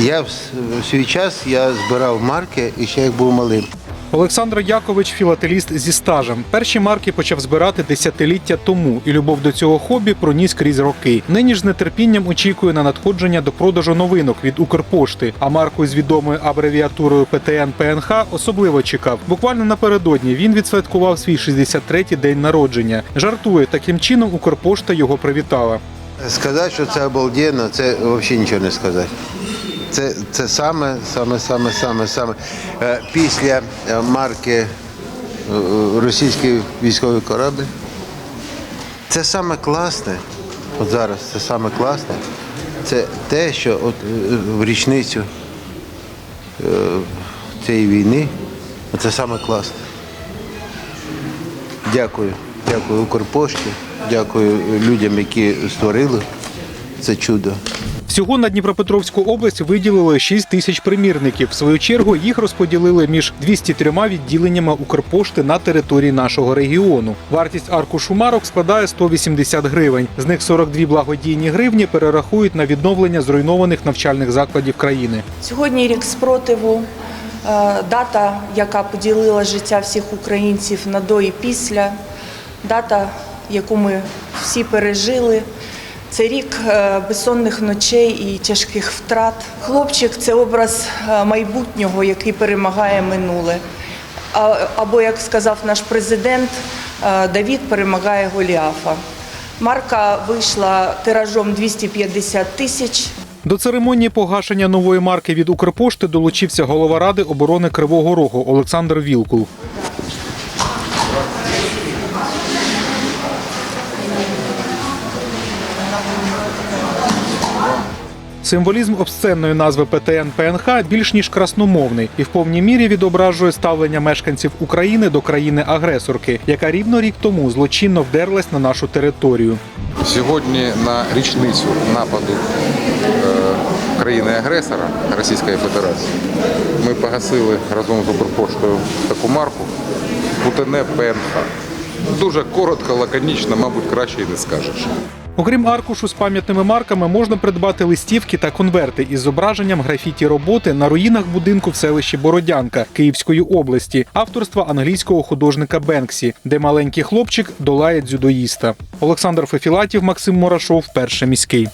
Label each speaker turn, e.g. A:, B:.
A: Я в свій час я збирав марки і ще як був малим.
B: Олександр Якович філателіст зі стажем. Перші марки почав збирати десятиліття тому, і любов до цього хобі проніс крізь роки. Нині ж з нетерпінням очікує на надходження до продажу новинок від Укрпошти. А марку з відомою абревіатурою ПТН ПНХ особливо чекав. Буквально напередодні він відсвяткував свій 63-й день народження. Жартує, таким чином Укрпошта його привітала.
A: Сказати, що це обалденно, це взагалі нічого не сказати. Це, це саме, саме, саме, саме, саме. Е, Після е, марки е, російський військовий корабль. Це саме класне, от зараз це саме класне. Це те, що от в річницю цієї війни, це саме класне. Дякую. Дякую Укрпошті, дякую людям, які створили це чудо.
B: Всього на Дніпропетровську область виділили 6 тисяч примірників. В свою чергу їх розподілили між 203 відділеннями Укрпошти на території нашого регіону. Вартість аркушу марок складає 180 гривень. З них 42 благодійні гривні перерахують на відновлення зруйнованих навчальних закладів країни.
C: Сьогодні рік спротиву, е, дата, яка поділила життя всіх українців на до і після, дата, яку ми всі пережили. Це рік е, безсонних ночей і тяжких втрат. Хлопчик це образ е, майбутнього, який перемагає минуле. Або, як сказав наш президент, е, Давід перемагає Голіафа. Марка вийшла тиражом 250 тисяч.
B: До церемонії погашення нової марки від Укрпошти долучився голова ради оборони Кривого Рогу Олександр Вілкул. Символізм обсценної назви ПТН ПНХ більш ніж красномовний і в повній мірі відображує ставлення мешканців України до країни-агресорки, яка рівно рік тому злочинно вдерлась на нашу територію.
D: Сьогодні на річницю нападу е, країни-агресора Російської Федерації ми погасили разом з Укрпоштою таку марку Путене ПНХ. Дуже коротко, лаконічно, мабуть, краще і не скажеш.
B: Окрім аркушу з пам'ятними марками, можна придбати листівки та конверти із зображенням графіті роботи на руїнах будинку в селищі Бородянка Київської області, авторства англійського художника Бенксі, де маленький хлопчик долає дзюдоїста. Олександр Фефілатів, Максим Мурашов, перший міський.